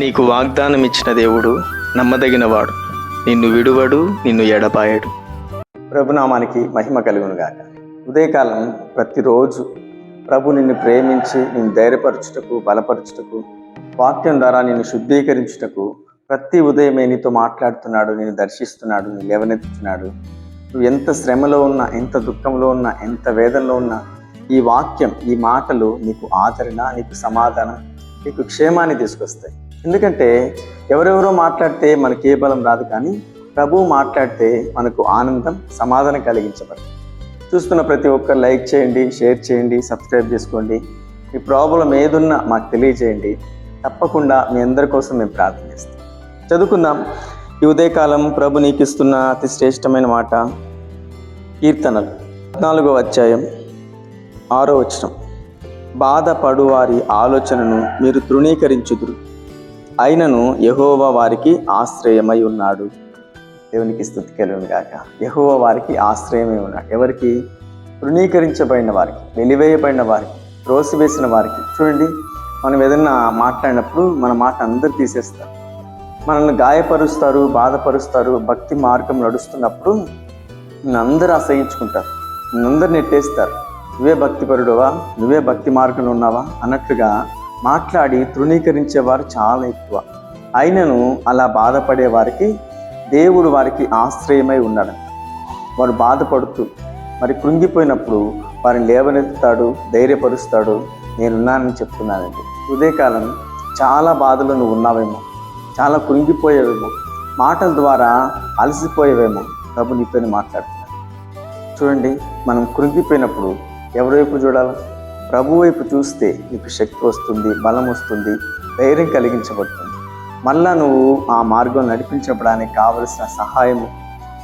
నీకు వాగ్దానం ఇచ్చిన దేవుడు నమ్మదగినవాడు. నిన్ను విడువడు నిన్ను ఎడపాయడు ప్రభునామానికి మహిమ కలుగునుగాక ఉదయకాలం ప్రతిరోజు ప్రభు నిన్ను ప్రేమించి నిన్ను ధైర్యపరచుటకు బలపరచుటకు వాక్యం ద్వారా నిన్ను శుద్ధీకరించుటకు ప్రతి ఉదయమే నీతో మాట్లాడుతున్నాడు నేను దర్శిస్తున్నాడు నేను లేవనెత్తుతున్నాడు. నువ్వు ఎంత శ్రమలో ఉన్నా ఎంత దుఃఖంలో ఉన్నా ఎంత వేదనలో ఉన్నా ఈ వాక్యం ఈ మాటలు నీకు ఆదరణ నీకు సమాధానం నీకు క్షేమాన్ని తీసుకొస్తాయి. ఎందుకంటే ఎవరెవరో మాట్లాడితే మనకి ఏ బలం రాదు కానీ ప్రభువు మాట్లాడితే మనకు ఆనందం సమాధానం కలిగించబడుతుంది చూస్తున్న ప్రతి ఒక్కరు లైక్ చేయండి షేర్ చేయండి సబ్స్క్రైబ్ చేసుకోండి. మీ ప్రాబ్లం ఏదున్నా మాకు తెలియజేయండి. తప్పకుండా మీ అందరి కోసం మేము ప్రార్థన చేస్తాం. చదువుకుందాం. ఈ ఉదయకాలం ప్రభు నీకు ఇస్తున్న అతి శ్రేష్టమైన మాట కీర్తనలు. పద్నాలుగో అధ్యాయం ఆరో వచనం. బాధపడు వారి ఆలోచనను మీరు తృణీకరించుదురు. అయినను యహోవా వారికి ఆశ్రయమై ఉన్నాడు. దేవునికి స్థుతి కలుగును గాక. యహోవ వారికి ఆశ్రయమై ఉన్నాడు. ఎవరికి? తృణీకరించబడిన వారికి వెలివేయబడిన వారికి త్రోసివేసిన వారికి. చూడండి మనం ఏదైనా మాట్లాడినప్పుడు మన మాట అందరు తీసేస్తారు. మనల్ని గాయపరుస్తారు బాధపరుస్తారు భక్తి మార్గం నడుస్తున్నప్పుడు అందరూ అసహించుకుంటారు నిన్నందరు నెట్టేస్తారు. నువ్వే భక్తిపరుడువా? నువ్వే భక్తి మార్గంలో ఉన్నావా? అన్నట్లుగా మాట్లాడి తృణీకరించేవారు చాలా ఎక్కువ. అయినను అలా బాధపడే వారికి దేవుడు వారికి ఆశ్రయమై ఉన్నాడు. వారు బాధపడుతూ మరి కృంగిపోయినప్పుడు వారిని లేవనెత్తుతాడు ధైర్యపరుస్తాడు నేనున్నానని చెప్తున్నానండి ఉదయకాలం చాలా బాధలు నువ్వు ఉన్నావేమో చాలా కృంగిపోయేవేమో మాటల ద్వారా అలసిపోయేవేమో ప్రభు నీతో మాట్లాడుతున్నాను చూడండి మనం కృంగిపోయినప్పుడు ఎవరి వైపు చూడాలి? ప్రభు వైపు చూస్తే నీకు శక్తి వస్తుంది బలం వస్తుంది ధైర్యం కలిగించబడుతుంది. మళ్ళా నువ్వు ఆ మార్గం నడిపించబడానికి కావలసిన సహాయము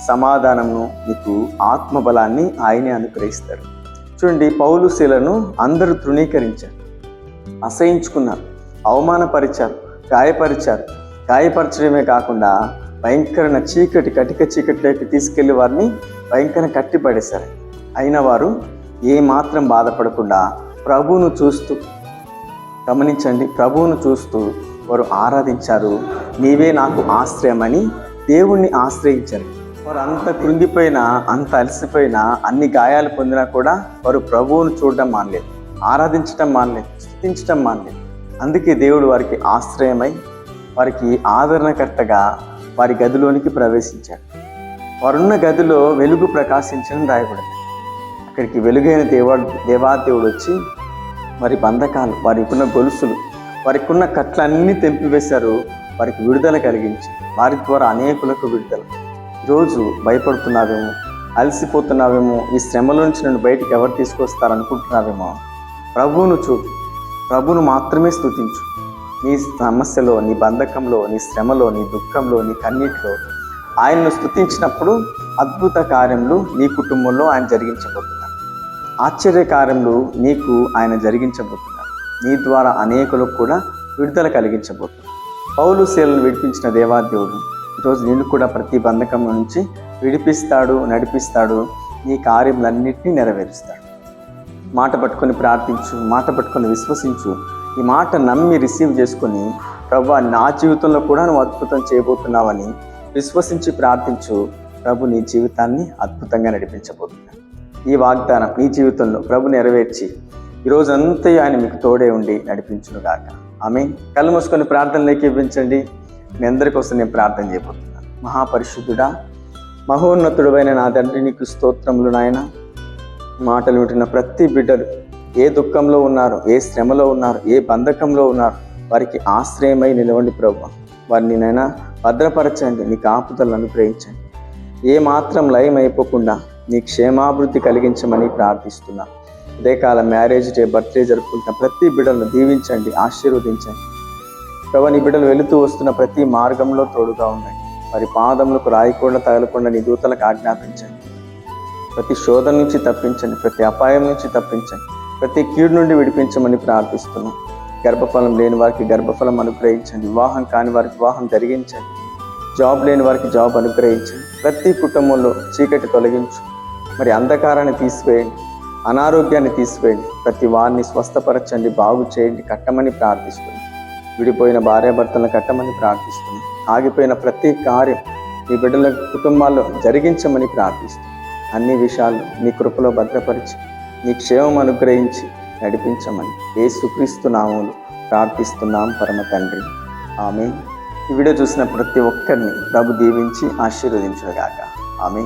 సమాధానము నీకు ఆత్మబలాన్ని ఆయనే అనుగ్రహిస్తారు. చూడండి పౌలు శీలను అందరూ తృణీకరించారు. అసహించుకున్నారు అవమానపరిచారు గాయపరిచారు. గాయపరచడమే కాకుండా భయంకరమైన చీకటి కటిక చీకటిలోకి తీసుకెళ్ళి వారిని భయంకర కట్టిపడేశారు. అయిన వారు ఏమాత్రం బాధపడకుండా ప్రభువును చూస్తూ గమనించండి ప్రభువును చూస్తూ వారు ఆరాధించారు. నీవే నాకు ఆశ్రయమని దేవుణ్ణి ఆశ్రయించారు. వారు అంత కృంగిపోయినా అంత అలసిపోయినా అన్ని గాయాలు పొందినా కూడా వారు ప్రభువును చూడడం మానలేదు ఆరాధించడం మానలేదు స్థుతించడం మానలేదు. అందుకే దేవుడు వారికి ఆశ్రయమై వారికి ఆదరణకర్తగా వారి గదిలోనికి ప్రవేశించాడు. వారున్న గదిలో వెలుగు ప్రకాశించడం రాయబడింది. అక్కడికి వెలుగైన దేవా దేవాదేవుడు వచ్చి వారి బంధకాలు వారికి ఉన్న గొలుసులు వారికి ఉన్న కట్లన్నీ తెంపివేశారు. వారికి విడుదల కలిగించి వారి ద్వారా అనేకులకు విడుదల. ఈరోజు భయపడుతున్నావేమో అలసిపోతున్నావేమో ఈ శ్రమల నుంచి నన్ను బయటికి ఎవరు తీసుకొస్తారనుకుంటున్నావేమో. ప్రభువును చూడు ప్రభువును మాత్రమే స్థుతించు నీ సమస్యలో నీ బంధకంలో నీ శ్రమలో నీ దుఃఖంలో నీ కన్నీటిలో ఆయన్ను స్థుతించినప్పుడు అద్భుత కార్యములు నీ కుటుంబంలో ఆయన జరిగించబోతున్నారు. ఆశ్చర్యకార్యములు నీకు ఆయన జరిగించబోతున్నారు. నీ ద్వారా అనేకులకు కూడా విడుదల కలిగించబోతున్నారు. పౌలు శీలను విడిపించిన దేవాదేవుడు ఈరోజు నేను కూడా ప్రతి బంధకం నుంచి విడిపిస్తాడు నడిపిస్తాడు నీ కార్యములన్నింటినీ నెరవేరుస్తాడు. మాట పట్టుకొని ప్రార్థించు మాట పట్టుకొని విశ్వసించు. ఈ మాట నమ్మి రిసీవ్ చేసుకొని ప్రభు నా జీవితంలో కూడా నువ్వు అద్భుతం చేయబోతున్నావని విశ్వసించి ప్రార్థించు. ప్రభు నీ జీవితాన్ని అద్భుతంగా నడిపించబోతున్నాను ఈ వాగ్దానం మీ జీవితంలో ప్రభు నెరవేర్చి ఈరోజంతా ఆయన మీకు తోడే ఉండి నడిపించునుగాక. ఆమె కళ్ళు మూసుకొని ప్రార్థనలోకి ఇవ్వించండి. మీ అందరి కోసం నేను ప్రార్థన చేయబోతున్నాను. మహాపరిశుద్ధుడా మహోన్నతుడువైన నా తండ్రి నీకు స్తోత్రములు నాయన. మాటలు వింటున్న ప్రతి బిడ్డలు ఏ దుఃఖంలో ఉన్నారు ఏ శ్రమలో ఉన్నారు ఏ బంధకంలో ఉన్నారు వారికి ఆశ్రయమై నిలవండి ప్రభు. వారిని నైనా భద్రపరచండి. నీ కాపుదలను అనుగ్రహించండి. ఏ మాత్రం లయం అయిపోకుండా నీ క్షేమాభివృద్ధి కలిగించమని ప్రార్థిస్తున్నా. ఉదయకాల మ్యారేజ్ డే బర్త్డే జరుపుకుంటున్న ప్రతి బిడ్డలను దీవించండి ఆశీర్వదించండి. ప్రభా నీ బిడ్డలు వెళుతూ వస్తున్న ప్రతి మార్గంలో తోడుగా ఉండండి. వారి పాదములకు రాయకుండా తగలకుండా నీ దూతలకు ఆజ్ఞాపించండి. ప్రతి శోధన నుంచి తప్పించండి ప్రతి అపాయం నుంచి తప్పించండి. ప్రతి కీడు నుండి విడిపించమని ప్రార్థిస్తున్నాం. గర్భఫలం లేని వారికి గర్భఫలం అనుగ్రహించండి. వివాహం కాని వారికి వివాహం జరిగించండి. జాబ్ లేని వారికి జాబ్ అనుగ్రహించండి ప్రతి కుటుంబంలో చీకటి తొలగించు. మరి అంధకారాన్ని తీసివేయండి. అనారోగ్యాన్ని తీసివేయండి. ప్రతి వారిని స్వస్థపరచండి. బాగు చేయండి. కట్టమని ప్రార్థిస్తుంది విడిపోయిన భార్యాభర్తలను కట్టమని ప్రార్థిస్తుంది ఆగిపోయిన ప్రతి కార్యం మీ బిడ్డల కుటుంబాల్లో జరిగించమని ప్రార్థిస్తుంది అన్ని విషయాలు మీ కృపలో భద్రపరిచి నీ క్షేమం అనుగ్రహించి నడిపించమని యేసుక్రీస్తు నామములు ప్రార్థిస్తున్నాం పరమ తండ్రి. ఆమె ఈ వీడియో చూసిన ప్రతి ఒక్కరిని ప్రభు దీవించి ఆశీర్వదించుగాక ఆమె